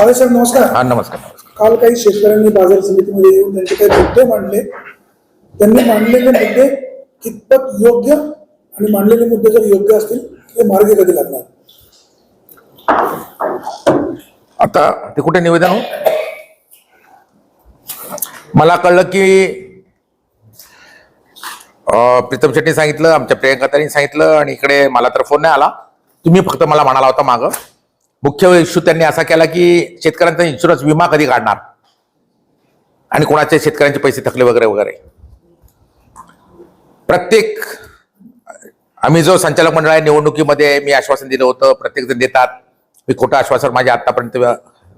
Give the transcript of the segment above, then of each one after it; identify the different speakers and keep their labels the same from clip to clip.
Speaker 1: साहेब नमस्कार.
Speaker 2: हा नमस्कार नमस्कार.
Speaker 1: काल काही शेतकऱ्यांनी बाजार समितीमध्ये येऊन त्यांचे काही मुद्दे मांडले. त्यांनी मांडलेले मुद्दे कितपत योग्य आणि मांडलेले मुद्दे जर योग्य असतील ते मार्गी कधी लागणार?
Speaker 2: आता ते कुठे निवेदन हो मला कळलं की प्रीतम शेट्टी सांगितलं आमच्या प्रियंका ताईंनी सांगितलं आणि इकडे मला तर फोन नाही आला. तुम्ही फक्त मला म्हणाला होता मागं. मुख्य इश्यू त्यांनी असा केला की शेतकऱ्यांचा इन्शुरन्स विमा कधी काढणार? आणि कोणाचे शेतकऱ्यांचे पैसे थकले वगैरे वगैरे. प्रत्येक आम्ही जो संचालक मंडळ आहे निवडणुकीमध्ये मी आश्वासन दिलं होतं प्रत्येकजण देतात. मी खोटं आश्वासन माझ्या आतापर्यंत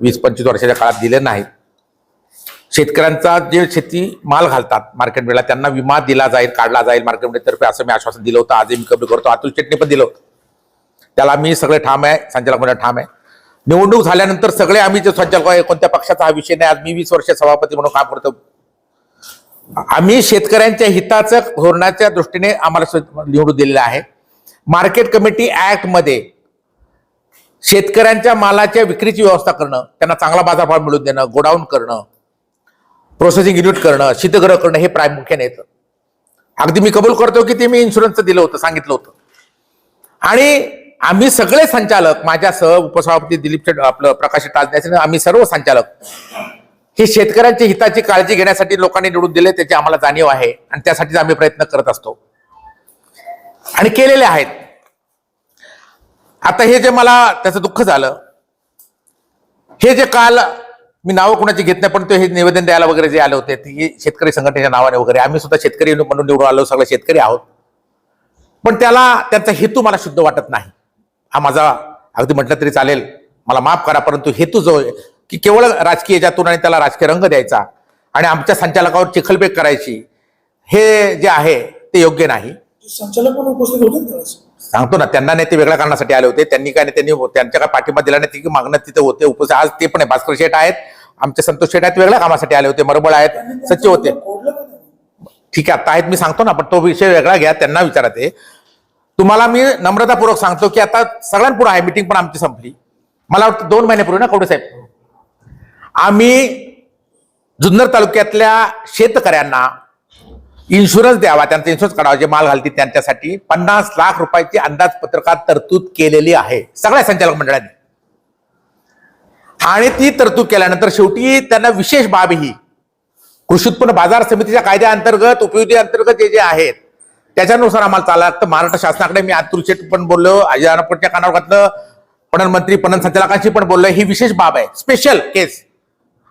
Speaker 2: वीस पंचवीस वर्षाच्या काळात दिले नाही शेतकऱ्यांचा जे शेती माल घालतात मार्केटला त्यांना विमा दिला जाईल काढला जाईल मार्केटतर्फे असं मी आश्वासन दिलं होतं. आजही मी कमी करतो. अतुल चेटणी पण दिलं होतं. त्याला मी सगळे ठाम आहे संचालक मंडळ ठाम आहे. निवडणूक झाल्यानंतर सगळे आम्ही जे संचालक आहे कोणत्या पक्षाचा हा विषय नाही. आज मी वीस वर्ष सभापती म्हणून काम करतो. आम्ही शेतकऱ्यांच्या हिताचं धोरणाच्या दृष्टीने आम्हाला निवडून दिलेलं आहे. मार्केट कमिटी ऍक्टमध्ये शेतकऱ्यांच्या मालाच्या विक्रीची व्यवस्था करणं त्यांना चांगला बाजारभाव मिळवून देणं गोडाऊन करणं प्रोसेसिंग युनिट करणं शीतगृह करणं हे प्रामुख्याने येतं. अगदी मी कबूल करतो की ते मी इन्शुरन्सचं दिलं होतं सांगितलं होतं. आणि आम्ही सगळे संचालक माझ्यासह उपसभापती दिलीप आपलं प्रकाश टाजण्याचे आम्ही सर्व संचालक हे शेतकऱ्यांच्या हिताची काळजी घेण्यासाठी लोकांनी निवडून दिले त्याची आम्हाला जाणीव आहे आणि त्यासाठीच आम्ही प्रयत्न करत असतो. आणि केलेले आहेत. आता हे जे मला त्याचं दुःख झालं. हे जे काल मी नावं कोणाची घेत नाही पण ते हे निवेदन द्यायला वगैरे जे आले होते ते शेतकरी संघटनेच्या नावाने वगैरे आम्ही सुद्धा शेतकरी म्हणून निवडून आलो सगळे शेतकरी आहोत. पण त्याला त्यांचा हेतू मला शुद्ध वाटत नाही. हा माझा अगदी म्हटलं तरी चालेल. मला माफ करा परंतु हेतू जो की केवळ राजकीय याच्यातून आणि त्याला राजकीय रंग द्यायचा आणि आमच्या संचालकावर चिखलबेक करायची हे जे आहे ते योग्य नाही.
Speaker 1: संचालक पण उपस्थित होते
Speaker 2: सांगतो ना त्यांना नाही ते वेगळ्या कारणासाठी आले होते. त्यांनी काय नाही त्यांनी त्यांच्या काय पाठिंबा दिला नाही ती मागणं तिथे होते. उपस्थित आज ते पण आहे. भास्कर शेठ आहेत. आमचे संतोष शेठ आहेत वेगळ्या कामासाठी आले होते. मरबळ आहेत. सचिव होते? ठीक आहे आता आहेत मी सांगतो ना पण तो विषय वेगळा घ्या त्यांना विचारा ते. तुम्हाला मी नम्रतापूर्वक सांगतो की आता सगळ्यांपुढे आहे मिटिंग पण आमची संपली. मला वाटतं दोन महिन्यापूर्वी ना कवडे साहेब? आम्ही जुन्नर तालुक्यातल्या शेतकऱ्यांना इन्शुरन्स द्यावा त्यांचा इन्शुरन्स काढावा जे माल घालतील त्यांच्यासाठी पन्नास लाख रुपयाची अंदाजपत्रकात तरतूद केलेली आहे सगळ्या संचालक मंडळांनी. आणि ती तरतूद केल्यानंतर शेवटी त्यांना विशेष बाब ही कृषी उत्पन्न बाजार समितीच्या कायद्याअंतर्गत उपयोगी अंतर्गत जे जे आहेत त्याच्यानुसार आम्हाला चालला तर महाराष्ट्र शासनाकडे मी आतुरशेट पण बोललो अजयनापटच्या कानावर घातलं पणन मंत्री पणन संचालकांशी पण बोललो. ही विशेष बाब आहे स्पेशल केस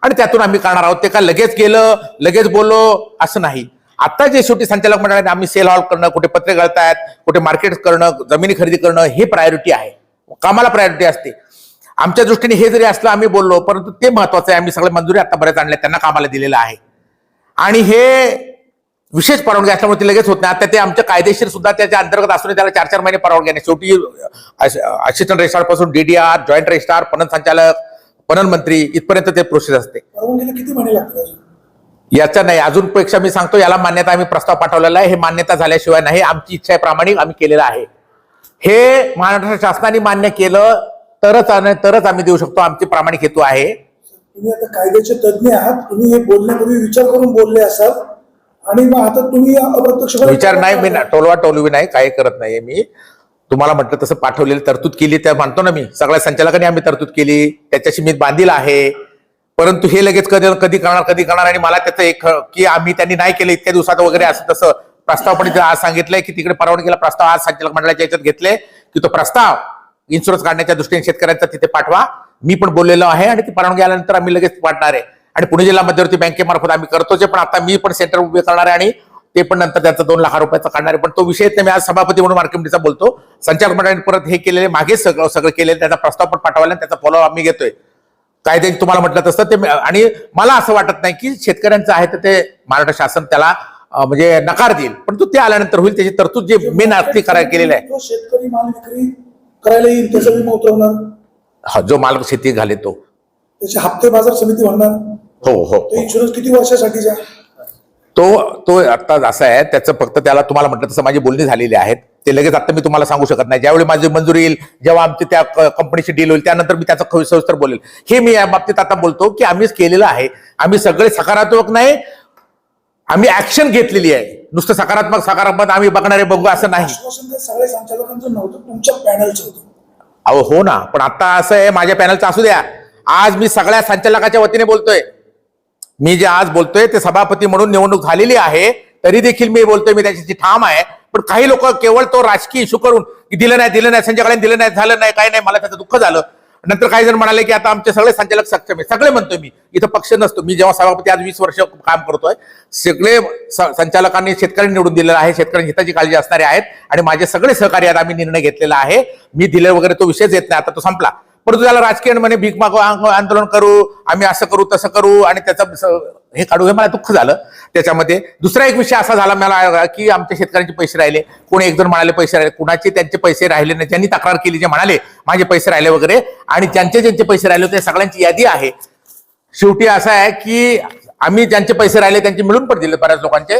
Speaker 2: आणि त्यातून आम्ही करणार आहोत. ते का लगेच गेलं लगेच बोललो असं नाही. आता जे शेवटी संचालक मंडळाने आम्ही सेल हॉल करणं कुठे पत्रे गळतायत कुठे मार्केट करणं जमिनी खरेदी करणं हे प्रायोरिटी आहे. कामाला प्रायोरिटी असते. आमच्या दृष्टीने हे जरी असलं आम्ही बोललो परंतु ते महत्वाचं आहे. आम्ही सगळे मंजुरी आता बऱ्याच आणले त्यांना कामाला दिलेलं आहे. आणि हे विशेष परवानगी असल्यामुळे ते लगेच होत नाही. आता ते आमच्या कायदेशीर सुद्धा त्याच्या अंतर्गत असून त्याला चार चार महिने परवानगी नाही शेवटी असिस्टंट रजिस्ट्रारपासून डीडीआर जॉईंट रजिस्ट्रार पणन संचालक पणन मंत्री इथपर्यंत ते प्रोसेस असते.
Speaker 1: किती महिने लागतात अजून?
Speaker 2: याचा नाही. अजून पेक्षा मी सांगतो याला मान्यता आम्ही प्रस्ताव पाठवलेला आहे. हे मान्यता झाल्याशिवाय नाही. आमची इच्छा आहे प्रामाणिक आम्ही केलेलं आहे. हे महाराष्ट्र शासनाने मान्य केलं तरच तरच आम्ही देऊ शकतो. आमची प्रामाणिक हेतू आहे.
Speaker 1: तुम्ही आता कायद्याचे तज्ज्ञ आहात. तुम्ही हे बोलण्यापूर्वी विचार करून बोलले असाल. आणि मग आता तुम्ही अप्रत्यक्ष
Speaker 2: विचार नाही मी टोलवा टोलवी नाही काही करत नाहीये मी. तुम्हाला म्हटलं तसं पाठवलेली तरतूद केली त्या मानतो ना मी सगळ्या संचालकांनी आम्ही तरतूद केली त्याच्याशी मी बांधील आहे. परंतु हे लगेच कधी कधी करणार कधी करणार आणि मला त्याचं एक की आम्ही त्यांनी नाही केलं इतक्या दिवसात वगैरे असं तसं प्रस्ताव पण आज सांगितलंय की तिकडे परवानगीला प्रस्ताव आज संचालक मंडळाच्या याच्यात घेतले की तो प्रस्ताव इन्शुरन्स काढण्याच्या दृष्टीने शेतकऱ्यांचा तिथे पाठवा. मी पण बोललेलो आहे आणि ती परवानगी आल्यानंतर आम्ही लगेच वाटणार आहे. आणि पुणे जिल्हा मध्यवर्ती बँकेमार्फत आम्ही करतोच पण आता मी पण सेंटर उभे करणार आहे आणि ते पण नंतर त्याचा दोन लाख रुपयाचा काढणार आहे. पण तो विषय मी आज सभापती म्हणून मार्केट कमिटीचा बोलतो. संचालक मंडळाने परत हे केलेले मागे सगळं सगळं केलेलं त्याचा प्रस्ताव पण पाठवला आणि त्याचा फॉलो आम्ही घेतोय. कायदे तुम्हाला म्हटलं तसं ते आणि मला असं वाटत नाही की शेतकऱ्यांचं आहे तर ते महाराष्ट्र शासन त्याला म्हणजे नकार देईल. परंतु ते आल्यानंतर होईल त्याची तरतूद जे मेन आर्थिक करायला केलेलं आहे.
Speaker 1: शेतकरी माल विक्री करायला येईल त्याचा विमा उतरवणार?
Speaker 2: हा, जो माल शेती घाले तो.
Speaker 1: त्याचे हप्ते बाजार समिती म्हणणार
Speaker 2: हो हो
Speaker 1: इन्शुरन्स किती वर्षासाठीचा
Speaker 2: तो तो आता असं आहे त्याचं फक्त त्याला तुम्हाला म्हटलं तसं माझी बोलणी झालेली आहेत. ते लगेच आता मी तुम्हाला सांगू शकत नाही. ज्यावेळी माझी मंजुरी येईल जेव्हा आमची त्या क- कंपनीची डील होईल त्यानंतर मी त्याचं सविस्तर बोलेल. हे मी या बाबतीत आता बोलतो की आम्हीच केलेलं आहे. आम्ही सगळे सकारात्मक नाही आम्ही ऍक्शन घेतलेली आहे. नुसतं सकारात्मक सकारात्मक आम्ही बघणारे बघू असं नाही.
Speaker 1: आश्वासन काही सगळ्या संचालकांचं नव्हतं तुमच्या पॅनलचं होतं.
Speaker 2: अहो हो ना. पण आता असं आहे माझ्या पॅनलचं असू द्या. आज मी सगळ्या संचालकाच्या वतीने बोलतोय. मी जे आज बोलतोय ते सभापती म्हणून निवडणूक झालेली आहे तरी देखील मी बोलतोय मी त्याची ठाम आहे. पण काही लोक केवळ तो राजकीय इशू करून दिलं नाही दिलं नाही संजय दिलं नाही झालं नाही काही नाही मला त्याचं दुःख झालं. नंतर काही जण म्हणाले की आता आमचे सगळे संचालक सक्षम आहे. सगळे म्हणतोय मी इथं पक्ष नसतो. मी जेव्हा सभापती आज वीस वर्ष काम करतोय. सगळे संचालकांनी शेतकऱ्यांनी निवडून दिलेलं आहे. शेतकऱ्यांची हिताची काळजी असणारे आहेत. आणि माझे सगळे सहकारी आहेत आम्ही निर्णय घेतलेला आहे. मी दिले वगैरे तो विषयच येत नाही. आता तो संपला. परंतु त्याला राजकीय म्हणे भीक मागो आंदोलन करू आम्ही असं करू तसं करू आणि त्याचं हे काढू हे मला दुःख झालं. त्याच्यामध्ये दुसरा एक विषय असा झाला मला की आमच्या शेतकऱ्यांचे पैसे राहिले. कोणी एक जण म्हणाले पैसे राहिले. कुणाचे त्यांचे पैसे राहिले नाही. ज्यांनी तक्रार केली जे म्हणाले माझे पैसे राहिले वगैरे. आणि ज्यांचे ज्यांचे पैसे राहिले होते सगळ्यांची यादी आहे. शेवटी असं आहे की आम्ही ज्यांचे पैसे राहिले त्यांचे मिळून पण दिले बऱ्याच लोकांचे.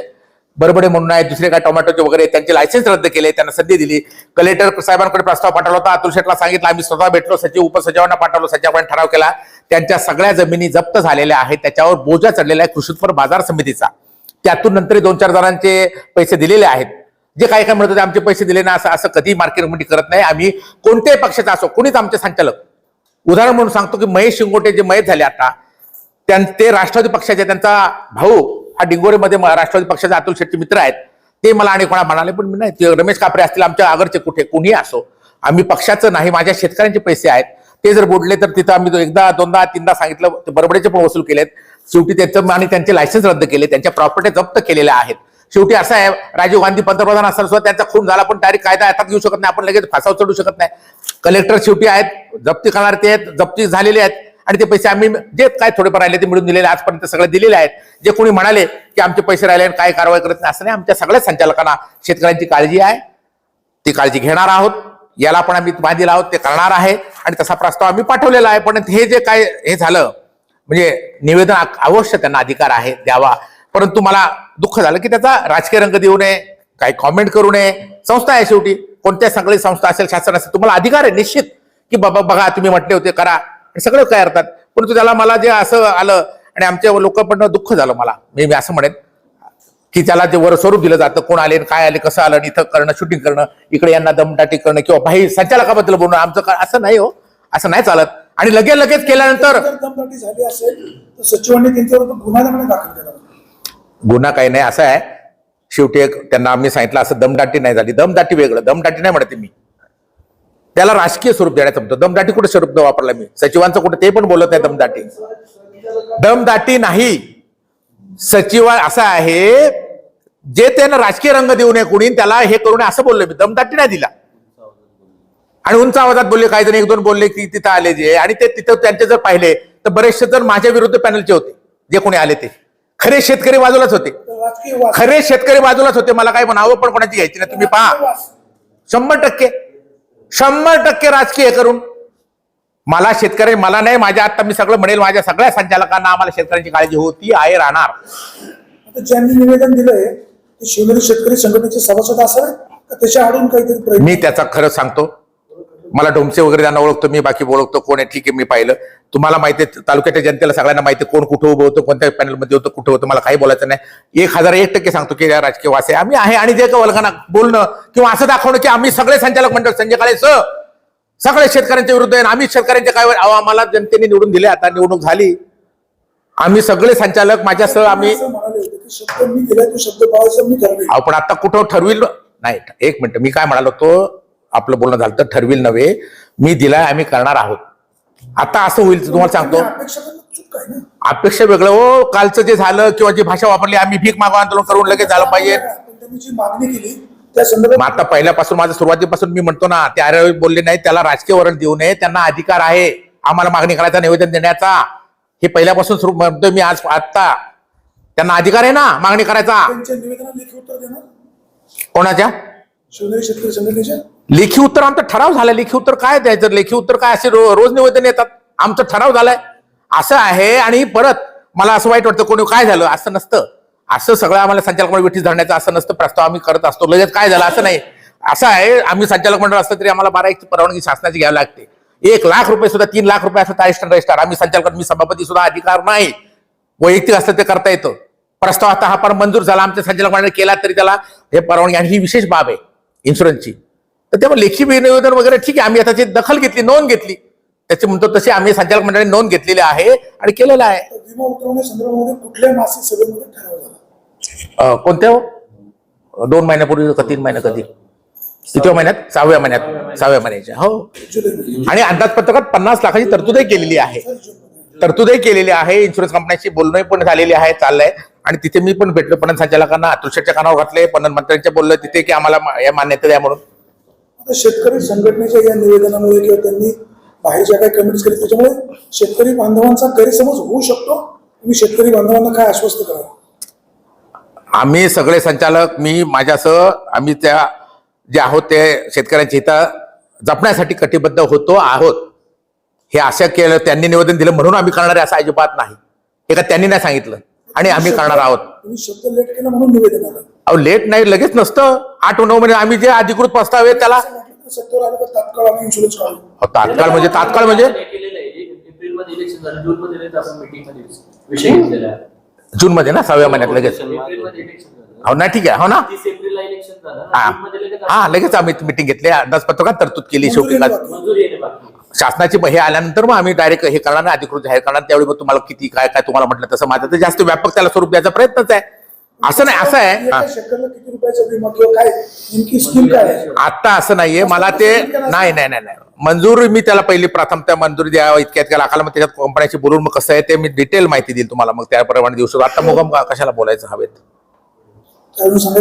Speaker 2: बरबडे म्हणून आहेत दुसरे काय टोमॅटोचे वगैरे त्यांचे लायसन्स रद्द केले त्यांना संधी दिली. कलेक्टर साहेबांकडे प्रस्ताव पाठवला होता. अतुल शेठला सांगितलं आम्ही स्वतः भेटलो सचिव उपसचिवांना पाठवलो सचिवांनी ठराव केला. त्यांच्या सगळ्या जमिनी जप्त झालेल्या आहेत. त्याच्यावर बोजा चढलेला आहे कृषी उत्पन्न बाजार समितीचा. त्यातून नंतर दोन चार जणांचे पैसे दिलेले आहेत. जे काही काय म्हणत होते आमचे पैसे दिले ना असं असं कधी मार्केट कमिटी करत नाही. आम्ही कोणत्याही पक्षाचा असो कोणीच आमचे संचालक. उदाहरण म्हणून सांगतो की महेश शिंगोटे जे मयत झाले आता त्यां ते राष्ट्रवादी पक्षाचे त्यांचा भाऊ डिंगोरेमध्ये राष्ट्रवादी पक्षाचे अतुल शेट्टी मित्र आहेत ते मला आणि कोणा म्हणाले पण मी नाही ते रमेश कापरे असतील आमच्या आगरचे कुठे कोणी असो आम्ही पक्षाचं नाही माझ्या शेतकऱ्यांचे पैसे आहेत. ते जर बोडले तर तिथं आम्ही तो एकदा दोनदा तीनदा सांगितलं ते बरबडेचे पण वसूल केलेत. शेवटी त्यांचं आणि त्यांचे लायसन्स रद्द केले त्यांच्या प्रॉपर्टी जप्त केलेल्या आहेत. शेवटी असं आहे राजीव गांधी पंतप्रधान असताना सुद्धा त्यांचा खून झाला पण डायरेक्ट कायदा हातात घेऊ शकत नाही आपण लगेच फासावर चढू शकत नाही. कलेक्टर शेवटी आहेत जप्ती करणारे ते आहेत जप्ती झालेले आहेत. आणि ते पैसे आम्ही जे काय थोडेफार राहिले ते मिळून दिलेले आजपर्यंत सगळे दिलेले आहेत. जे कोणी म्हणाले की आमचे पैसे राहिले आणि काय कारवाई करत नाही असं नाही. आमच्या सगळ्या संचालकांना शेतकऱ्यांची काळजी आहे. ती काळजी घेणार आहोत. याला पण आम्ही बांधील आहोत. ते करणार आहे. आणि तसा प्रस्ताव आम्ही पाठवलेला आहे. पण हे जे काय हे झालं म्हणजे निवेदन अवश्य त्यांना अधिकार आहे द्यावा. परंतु मला दुःख झालं की त्याचा राजकीय रंग देऊ नये काही कॉमेंट करू नये. संस्था आहे शेवटी. कोणत्या सगळी संस्था असेल शासन असेल तुम्हाला अधिकार आहे निश्चित. की बाबा बघा तुम्ही म्हटले होते करा. सगळं काय करतात परंतु त्याला मला जे असं आलं आणि आमच्या लोक पण दुःख झालं मला. मी मी असं म्हणेन की त्याला जे वर स्वरूप दिलं जातं कोण आले काय आले कसं आलं इथं करणं शूटिंग करणं इकडे यांना दमदाटी करणं किंवा काही संचालकाबद्दल बोलणं आमचं काय असं नाही हो. असं नाही चालत. आणि लगेच लगेच केल्यानंतर
Speaker 1: जर दमदाटी झाली असेल तर सचिवांनी त्यांच्यावर गुन्हा दाखल दाखल केला.
Speaker 2: गुन्हा काही नाही असं आहे. शेवटी एक त्यांना आम्ही सांगितलं असं दमदाटी नाही झाली. दमदाटी वेगळं. दमदाटी नाही म्हणते मी. त्याला राजकीय स्वरूप देण्याचं म्हणतो. दमदाटी कुठे स्वरूप वापरला मी? सचिवांचं कुठे ते पण बोलत नाही दमदाटी. दमदाटी नाही. सचिव असं आहे जे त्यानं राजकीय रंग देऊ नये कुणी त्याला हे करू नये असं बोललो मी. दमदाटी नाही दिला. आणि उंच आवाजात बोलले काही जण एक दोन बोलले की तिथं आले जे. आणि ते तिथं त्यांचे जर पाहिले तर बरेचसे जण माझ्या विरुद्ध पॅनलचे होते जे कोणी आले ते. खरे शेतकरी बाजूलाच होते. खरे शेतकरी बाजूलाच होते मला काय म्हणावं पण कोणाची घ्यायची नाही. तुम्ही पहा. शंभर टक्के. शंभर टक्के राजकीय करून. मला शेतकरी मला नाही माझ्या आता मी सगळं म्हणेल माझ्या सगळ्या संचालकांना आम्हाला शेतकऱ्यांची काळजी होती आहे राहणार.
Speaker 1: आता ज्यांनी निवेदन दिलंय शिवनेरी शेतकरी संघटनेचे सभासद असावे त्याच्या आडून काहीतरी
Speaker 2: मी त्याचा खरं सांगतो मला डोमसे वगैरे त्यांना ओळखतो मी बाकी ओळखतो कोण आहे ठीक आहे मी पाहिलं. तुम्हाला माहिती आहे तालुक्याच्या जनतेला सगळ्यांना माहिती कोण कुठं उभं होतं कोणत्या पॅनलमध्ये होतं कुठं होतं मला काही बोलायचं नाही. एक हजार एक टक्के सांगतो की या राजकीय वास आहे. आम्ही आहे आणि जे काही वल्गना बोलणं किंवा असं दाखवणं की आम्ही सगळे संचालक मंडळ संजय काळे सर सगळे शेतकऱ्यांच्या विरुद्ध आहे. आणि आम्ही शेतकऱ्यांच्या काय आम्हाला जनतेने निवडून दिले आता निवडणूक झाली. आम्ही सगळे संचालक माझ्यासह आम्ही
Speaker 1: असं म्हणाले होते की शब्द मी दिलाय तो शब्द पाळायचा मी ठरवेल.
Speaker 2: अहो पण आता कुठं ठरविल? नाही एक मिनिट मी काय म्हणालो तो आपलं बोलणं झालं तर ठरविल नव्हे. मी दिलाय आम्ही करणार आहोत. आता असं होईल तुम्हाला सांगतो. अपेक्षा वेगळं हो कालचं जे झालं किंवा जी भाषा वापरली आम्ही भीक मागवा आंदोलन करून लगेच झालं पाहिजे.
Speaker 1: पण त्यांनी जी मागणी केली त्या संदर्भात
Speaker 2: मग आता पहिल्यापासून माझं सुरुवातीपासून मी म्हणतो ना ते अरे बोलले नाही त्याला राजकीय वरण देऊ नये त्यांना अधिकार आहे. आम्हाला मागणी करायचा निवेदन देण्याचा. हे पहिल्यापासून सुरू म्हणतोय मी आज आता त्यांना अधिकार आहे ना मागणी करायचा. कोणाच्या?
Speaker 1: शिवनेरी शेतकरी
Speaker 2: लेखी उत्तर आमचा ठराव झालाय. लेखी उत्तर काय द्यायचं? लेखी उत्तर काय? असे रो- रोज निवेदन येतात. आमचा ठराव झालाय. असं आहे आणि परत मला असं वाईट वाटतं कोणी काय झालं? असं नसतं. असं सगळं आम्हाला संचालक मंडळ विठीस धरण्याचं असं नसतं. प्रस्ताव आम्ही करत असतो. लगेच काय झालं? असं नाही. असं आहे. आम्ही संचालक मंडळ असलं तरी आम्हाला बारा एक परवानगी शासनाची घ्यावी लागते. एक लाख रुपये सुद्धा तीन लाख रुपये असं रजिस्टर रजिस्टर आम्ही संचालक मी सभापती सुद्धा अधिकार नाही. वैयक्तिक असतं ते करता येतं. प्रस्ताव आता हा पण मंजूर झाला. आमच्या संचालक मंडळ केला तरी त्याला हे परवानगी. आणि ही विशेष बाब आहे. इन्शुरन्सची तर तेव्हा लेखी निवेदन वगैरे ठीक आहे. आम्ही आता त्याची दखल घेतली नोंद घेतली त्याची म्हणतो तशी आम्ही संचालक मंडळाने नोंद घेतलेली आहे आणि केलेलं आहे.
Speaker 1: तर विमा उतरवण्या संदर्भामध्ये कुठल्या मासिक सभेमध्ये ठराव झाला?
Speaker 2: अं, कोणत्या हो? दोन महिन्यापूर्वी का तीन महिन्या कधी? कितव्या महिन्यात? सहाव्या महिन्यात. सहाव्या महिन्याच्या. हो. आणि अंदाजपत्रकात पन्नास लाखाची तरतूदही केलेली आहे. तरतूदही केलेली आहे. इन्शुरन्स कंपन्याशी बोलणं पण झालेली आहे चाललंय. आणि तिथे मी पण भेटलो. पणन संचालकांना अतुषच्या कानावर घातले. पणन मंत्र्यांच्या बोललो तिथे की आम्हाला या मान्यता द्या म्हणून.
Speaker 1: आता शेतकरी संघटनेच्या या निवेदनामुळे किंवा त्यांनी बाहेर ज्या काही कमेंट्स केली त्याच्यामुळे शेतकरी बांधवांचा गैरसमज होऊ शकतो? तुम्ही शेतकरी बांधवांना काय आश्वस्त करा
Speaker 2: आम्ही सगळे संचालक मी माझ्यासह आम्ही त्या जे आहोत ते शेतकऱ्यांच्या हिता जपण्यासाठी कटिबद्ध होतो आहोत. हे आशा केलं त्यांनी निवेदन दिलं म्हणून आम्ही करणार असं अजिबात नाही. हे का त्यांनी नाही सांगितलं? आणि आम्ही करणार आहोत.
Speaker 1: शब्द लेट केला म्हणून निवेदन आलं.
Speaker 2: अहो लेट नाही लगेच नसतं. आठ नऊ महिने आम्ही जे अधिकृत प्रस्ताव आहे त्याला
Speaker 1: सत्तेवर आलं तर तात्काळ आम्ही इन्शुरन्स काढू.
Speaker 2: अहो, तात्काळ म्हणजे तात्काळ म्हणजे
Speaker 3: केलेलं आहे. एप्रिलमध्ये इलेक्शन झालं. जून मध्ये नाही तर आपण मीटिंगमध्ये विषय घेतलेला आहे.
Speaker 2: जून मध्ये ना? सहाव्या महिन्यात लगेच.
Speaker 3: इलेक्शन झालं.
Speaker 2: हो ना ठीक आहे. हो ना?
Speaker 3: तीस एप्रिलला इलेक्शन झालं.
Speaker 2: हा.
Speaker 3: जून मध्ये लगेच
Speaker 2: हा लगेच आम्ही मिटिंग घेतली. अंदाजपत्रकात तरतूद केली शेवटी
Speaker 1: मंजुरी
Speaker 2: का-
Speaker 1: बाकी.
Speaker 3: मंजुरी येणे बाकी
Speaker 2: शासनाची हे आल्यानंतर मग आम्ही डायरेक्ट हे करणार नाही, अधिकृत जाहीर करणार. त्यावेळी मग तुम्हाला किती काय काय तुम्हाला म्हटलं तसं माझं तर जास्त व्यापक त्याला स्वरूप द्यायचा प्रयत्नच आहे. असं नाही असं आहे. आता असं नाहीये. मला ते नाही नाही नाही नाही. मंजुरी मी त्याला पहिली प्रथम त्या मंजुरी द्यावं इतक्या इतक्या लाखाला मग त्याच्यात कंपन्याशी बोलून मग कसं आहे ते मी डिटेल माहिती देईल तुम्हाला. मग त्याप्रमाणे देऊ शकतो आता मुगम कशाला बोलायचं हवेत?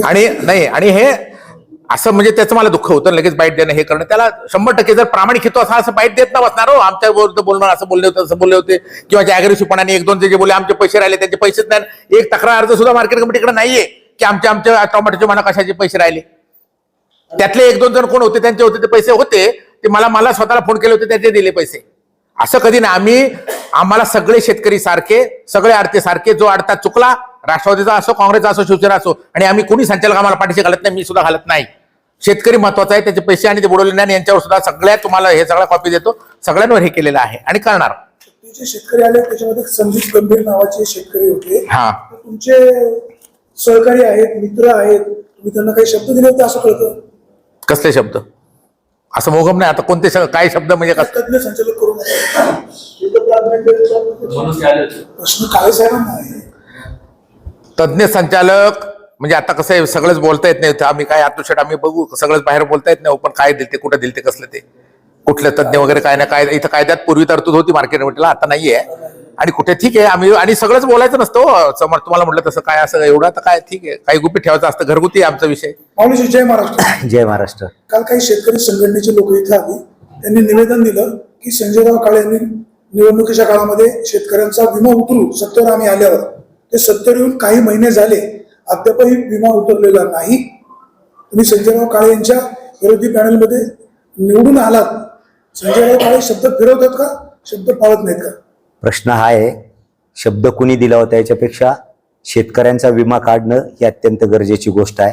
Speaker 2: आणि नाही आणि हे असं म्हणजे त्याचं मला दुःख होतं. लगेच बाईट देणं हे करणं. त्याला शंभर टक्के जर प्रामाणिक हेतू असा असं बाईट देत ना बसणार हो. आमच्या बोलणार असं बोलले होते असं बोलले होते. किंवा जे अग्रेसिव्हपणाने एक दोन जे बोलले आमचे पैसे राहिले त्यांचे पैसेच नाही. एक तक्रार अर्ज सुद्धा मार्केट कमिटीकडे नाहीये की आमच्या आमच्या टोमॅटोचे म्हणा कशाचे पैसे राहिले. त्यातले एक दोन जण कोण होते त्यांचे होते ते पैसे होते. ते मला मला स्वतःला फोन केले होते त्याचे दिले पैसे. असं कधी नाही. आम्ही आम्हाला सगळे शेतकरी सारखे सगळे आडते सारखे जो अडता चुकला राष्ट्रवादीचा असो काँग्रेसचा असो शिवसेना असो आणि आम्ही कोणी संचालक आम्हाला पाठीशी घालत नाही मी सुद्धा घालत नाही. शेतकरी महत्त्वाचा आहे त्याचे पैसे आणि ते बुडवले नाही आणि यांच्यावर सुद्धा सगळ्या तुम्हाला हे सगळा कॉपी देतो सगळ्यांवर हे केलेलं आहे. आणि करणार.
Speaker 1: जे शेतकरी आले त्याच्यामध्ये संदीप गंभीर नावाचे शेतकरी होते.
Speaker 2: हा.
Speaker 1: तुमचे सहकारी आहेत मित्र आहेत तुम्ही त्यांना काही शब्द दिले होते असं कळतं?
Speaker 2: कसले शब्द? असं मोगम नाही आता कोणते काय शब्द म्हणजे कस
Speaker 1: तज्ञ संचालक करू नका.
Speaker 3: म्हणून ते आले होते.
Speaker 1: प्रश्न काळे साहेबांना आहे.
Speaker 2: तज्ञ संचालक म्हणजे आता कसं आहे सगळंच बोलता येत नाही. आम्ही काय आतुषट आम्ही बघू. सगळंच बाहेर बोलता येत नाही. पण काय दिलते कुठं दिलते कसलं ते? कुठले तज्ञ वगैरे काय नाही काय इथं कायद्यात पूर्वी तरतूद होती मार्केट कमिटीला आता नाहीये. आणि कुठे ठीक आहे आम्ही आणि सगळंच बोलायचं नसतं हो. समोर तुम्हाला म्हटलं तसं काय असं एवढं तर काय ठीक आहे. काही गुपित ठेवायचं असतं घरगुती आमचा विषय.
Speaker 1: माऊलीजी जय महाराष्ट्र.
Speaker 4: जय महाराष्ट्र.
Speaker 1: काल काही शेतकरी संघटनेचे लोक इथे आले. त्यांनी निवेदन दिलं की संजयराव काळे यांनी निवडणुकीच्या काळामध्ये शेतकऱ्यांचा विमा उतरू सत्तेवर आम्ही आल्यावर. ते सत्तेवर येऊन काही महिने झाले. अद्यापही विमा उतरलेला नाही. तुम्ही संजयराव काळे यांच्या विरोधी पॅनलमध्ये निवडून आलात. संजयराव काळे शब्द फिरवतात का? शब्द पाळत नाहीत का?
Speaker 4: प्रश्न हा आहे शब्द कुणी दिला होता याच्यापेक्षा शेतकऱ्यांचा विमा काढणं ही अत्यंत गरजेची गोष्ट आहे.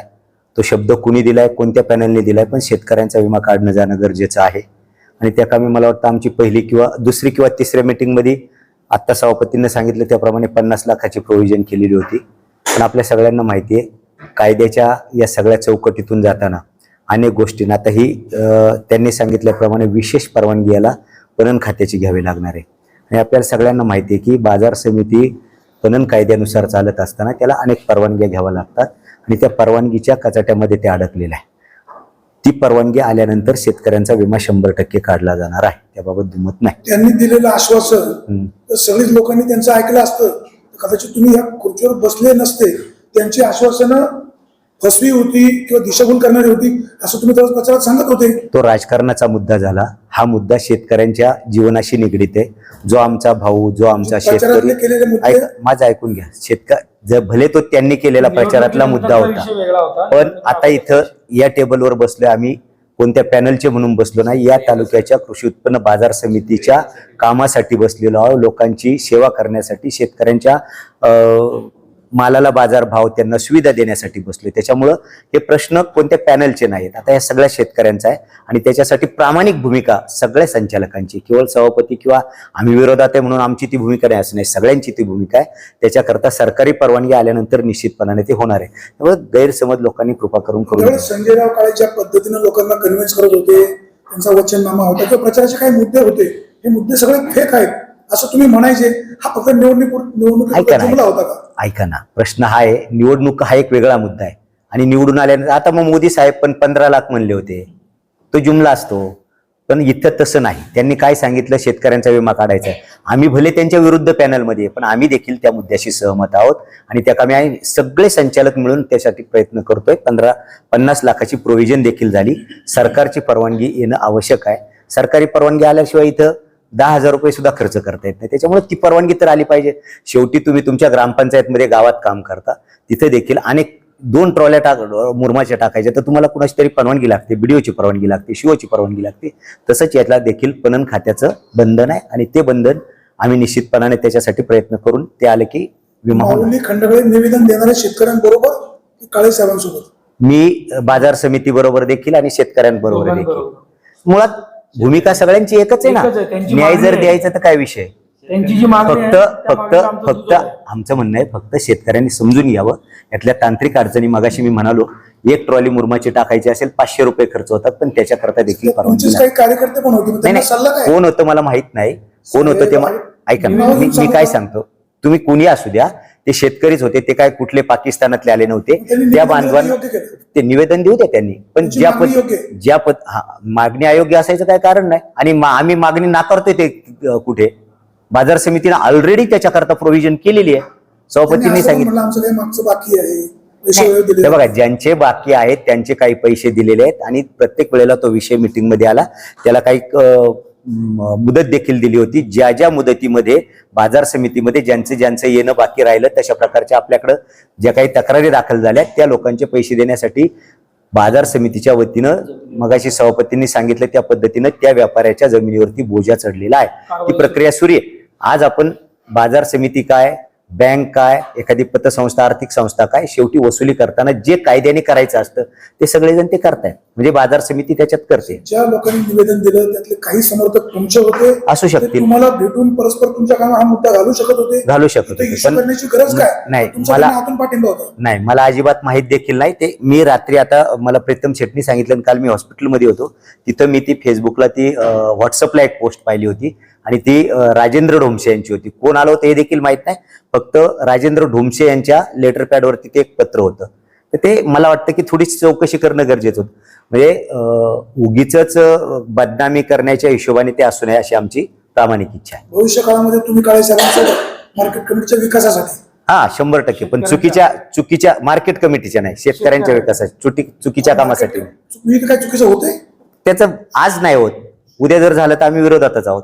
Speaker 4: तो शब्द कुणी दिलाय कोणत्या पॅनलने दिलाय पण शेतकऱ्यांचा विमा काढणं जाणं गरजेचं आहे. आणि त्या कामी मला वाटतं आमची पहिली किंवा दुसरी किंवा तिसऱ्या मीटिंगमध्ये आत्ता सभापतींनी सांगितलं त्याप्रमाणे पन्नास लाखाची प्रोव्हिजन केलेली होती. पण आपल्या सगळ्यांना माहिती आहे कायद्याच्या या सगळ्या चौकटीतून जाताना अनेक गोष्टींना. आता ही त्यांनी सांगितल्याप्रमाणे विशेष परवानगी याला पणन खात्याची घ्यावी लागणार आहे. आणि आपल्याला सगळ्यांना माहिती आहे की बाजार समिती पणन कायद्यानुसार चालत असताना त्याला अनेक परवानग्या घ्याव्या लागतात आणि त्या परवानगीच्या कचाट्यामध्ये ते अडकलेलं आहे. ती परवानगी आल्यानंतर शेतकऱ्यांचा विमा शंभर टक्के काढला जाणार आहे. त्याबाबत दुमत नाही.
Speaker 1: त्यांनी दिलेलं आश्वासन सगळीच लोकांनी त्यांचं ऐकलं असतं. कदाचित तुम्ही या खुर्चीवर बसले नसते त्यांची आश्वासनं फसवी होती किंवा दिशाभूल करणारी होती असं तुम्ही त्यावेळेस प्रचारात सांगत होते?
Speaker 4: तो राजकारणाचा मुद्दा झाला. हा मुद्दा शेतकऱ्यांच्या जीवनाशी निगडीत आहे. जो आमचा भाऊ जो आमचा शेतकरी
Speaker 1: प्रचारातले केलेले मुद्दे
Speaker 4: ऐक माझं ऐकून घ्या. शेतक जर भले तो त्यांनी केलेला प्रचारातला मुद्दा होता पण आता इथं या टेबलवर बसलोय आम्ही. कोणत्या पॅनलचे म्हणून बसलो नाही या तालुक्याच्या कृषी उत्पन्न बाजार समितीच्या कामासाठी बसलेलो आहोत. लोकांची सेवा करण्यासाठी शेतकऱ्यांच्या मालाला बाजारभाव त्यांना सुविधा देण्यासाठी बसले त्याच्यामुळं हे प्रश्न कोणत्या पॅनलचे नाहीत? आता या सगळ्या शेतकऱ्यांचा आहे. आणि त्याच्यासाठी प्रामाणिक भूमिका सगळ्या संचालकांची केवळ सभापती किंवा आम्ही विरोधात आहे म्हणून आमची ती भूमिका नाही असं नाही. सगळ्यांची ती भूमिका आहे. त्याच्याकरता सरकारी परवानगी आल्यानंतर निश्चितपणाने ते होणार आहे. त्यामुळे गैरसमज लोकांनी कृपा करून करू
Speaker 1: संजयराव काळे ज्या लोकांना कन्व्हिन्स करत होते. त्यांचा वचननामा होता. किंवा प्रचाराचे काही मुद्दे होते. हे मुद्दे सगळे फेक आहेत. असं तुम्ही म्हणायचे हा फक्त निवडणूक निवडणुकीचा
Speaker 4: ऐका ना,
Speaker 1: जुमला होता का?
Speaker 4: ऐका ना प्रश्न हा आहे निवडणूक हा एक वेगळा मुद्दा आहे. आणि निवडून आल्यानंतर आता मग मोदी साहेब पण पंधरा लाख म्हणले होते. तो जुमला असतो. पण इथं तसं नाही. त्यांनी काय सांगितलं? शेतकऱ्यांचा विमा काढायचा आहे. आम्ही भले त्यांच्या विरुद्ध पॅनलमध्ये पण आम्ही देखील त्या मुद्द्याशी सहमत आहोत. आणि त्या कामी आम्ही सगळे संचालक मिळून त्यासाठी प्रयत्न करतोय. पंधरा पन्नास लाखाची प्रोव्हिजन देखील झाली. सरकारची परवानगी येणं आवश्यक आहे. सरकारी परवानगी आल्याशिवाय इथं दहा हजार रुपये सुद्धा खर्च करता येत नाही. त्याच्यामुळे ती परवानगी तर आली पाहिजे. शेवटी तुम्ही तुमच्या ग्रामपंचायतमध्ये गावात काम करता. तिथे देखील अनेक दोन ट्रॉल्या टाक मुरमाच्या टाकायच्या. तर तुम्हाला कुणाची तरी परवानगी लागते. बीडीओची परवानगी लागते शिओची परवानगी लागते. तसंच यातला देखील पणन खात्याचं बंधन आहे आणि ते बंधन आम्ही निश्चितपणाने त्याच्यासाठी प्रयत्न करून ते आले की विमा
Speaker 1: खंडकडे निवेदन देणाऱ्या शेतकऱ्यांबरोबर काळे साहेबांसोबत?
Speaker 4: मी बाजार समिती बरोबर देखील आणि शेतकऱ्यांबरोबर देखील. मुळात भूमिका सगळ्यांची एकच आहे
Speaker 3: एकच आहे,
Speaker 4: ना
Speaker 3: त्यांची
Speaker 4: न्याय
Speaker 3: मागणी
Speaker 4: जर
Speaker 3: आहे.
Speaker 4: द्यायचा तर काय विषय?
Speaker 3: त्यांची जी मागणी आहे,
Speaker 4: फक्त
Speaker 3: त्या
Speaker 4: फक्त
Speaker 3: मागणीला आमचं
Speaker 4: फक्त
Speaker 3: आहे.
Speaker 4: आमचं म्हणणं आहे फक्त शेतकऱ्यांनी समजून घ्यावं. यातल्या तांत्रिक अडचणी मगाशी मी म्हणालो एक ट्रॉली मुरमाची टाकायची असेल पाचशे रुपये खर्च होतात पण त्याच्याकरता देखील परवानगी
Speaker 1: तुमचेच
Speaker 4: नाही.
Speaker 1: काही कार्यकर्ते पण होते मग
Speaker 4: नाही
Speaker 1: त्यांना सल्ला
Speaker 4: नाही
Speaker 1: काय?
Speaker 4: कोण होतं मला माहीत नाही. कोण होतं ते मा- ऐका ना मी मी काय सांगतो? तुम्ही कुणी असू द्या ते शेतकरीच होते ते काय कुठले पाकिस्तानातले आले नव्हते. त्या
Speaker 1: निवेदन
Speaker 4: बांधवां
Speaker 1: देणं योग्य केलं.
Speaker 4: ते निवेदन देऊ द्या त्यांनी. पण ज्या पद. ज्या पद हा मागणी अयोग्य असायचं काय कारण नाही. आणि आम्ही मागणी नाकारतोय ते कुठे? बाजार समितीने ऑलरेडी त्याच्याकरता प्रोव्हिजन केलेली आहे. सभापतींनी सांगितलं. बघा ज्यांचे बाकी आहेत त्यांचे काही पैसे दिलेले आहेत आणि प्रत्येक वेळेला तो विषय मीटिंगमध्ये आला. त्याला काही मुदत देखील दिली होती. ज्या ज्या मुदतीमध्ये बाजार समितीमध्ये ज्यांचं ज्यांचं येणं बाकी राहिलं तशा प्रकारच्या आपल्याकडं ज्या काही तक्रारी दाखल झाल्या त्या लोकांचे पैसे देण्यासाठी बाजार समितीच्या वतीनं मगाशी सभापतींनी सांगितलं त्या पद्धतीनं त्या व्यापाऱ्याच्या जमिनीवरती बोजा चढलेला आहे. ती प्रक्रिया सुरू आहे. आज आपण बाजार समिती काय बँक काय एखादी पतसंस्था आर्थिक संस्था काय शेवटी वसुली करताना जे कायद्याने करायचं असतं ते सगळेजण ते करतायत. म्हणजे बाजार समिती त्याच्यात करते.
Speaker 1: ज्या लोकांनी निवेदन दिलं त्यातले काही समर्थक तुमचे होते
Speaker 4: असू शकतील.
Speaker 1: तुम्हाला भेटून परस्पर तुमच्या कामात हा मुद्दा घालू शकत होते.
Speaker 4: घालू शकत होते.
Speaker 1: गरज काय?
Speaker 4: नाही मला नाही मला अजिबात माहीत देखील नाही. ते मी रात्री आता मला प्रीतम शेटनी सांगितलं काल मी हॉस्पिटलमध्ये होतो. तिथं मी ती फेसबुकला ती व्हॉट्सअपला एक पोस्ट पाहिली होती. आणि ती राजेंद्र ढोमसे यांची होती. कोण आलं होतं हे देखील माहीत नाही. फक्त राजेंद्र ढोमसे यांच्या लेटर पॅडवरती ते एक पत्र होतं. तर ते मला वाटतं की थोडीशी चौकशी करणं गरजेचं होतं. म्हणजे उगीच बदनामी करण्याच्या हिशोबाने ते असू नये अशी आमची प्रामाणिक इच्छा आहे.
Speaker 1: भविष्य काळामध्ये तुम्ही काळे साहेबांसोबत मार्केट कमिटीच्या विकासासाठी.
Speaker 4: हा शंभर टक्के. पण चुकीच्या चुकीच्या मार्केट कमिटीच्या नाही शेतकऱ्यांच्या विकासासाठी. चुकी चुकीच्या कामासाठी.
Speaker 1: काय चुकीचं होतंय?
Speaker 4: त्याचं आज नाही होत. उद्या जर झालं तर आम्ही विरोधातच आहोत.